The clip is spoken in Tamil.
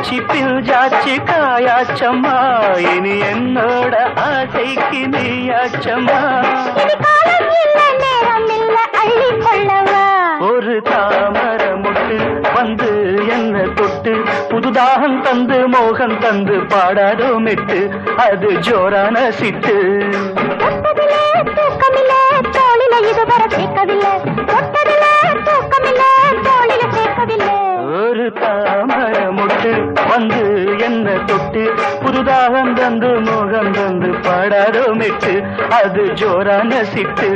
பூவாச்சி பில்ஜாச்சி காயாச்சம்மா. இனி என்னோட ஆசைக்கு நீயாச்சம்மா. ஒரு தாமர முட்டு வந்து என்ன தொட்டு புதுதாகம் தந்து மோகம் தந்து பாடாதோ மெட்டு அது ஜோரான சிட்டு. ஒரு தாமர முட்டு வந்து என்ன தொட்டு புதுதாகம் தந்து மோகம் தந்து பாடாதோ மெட்டு அது ஜோரான சிட்டு.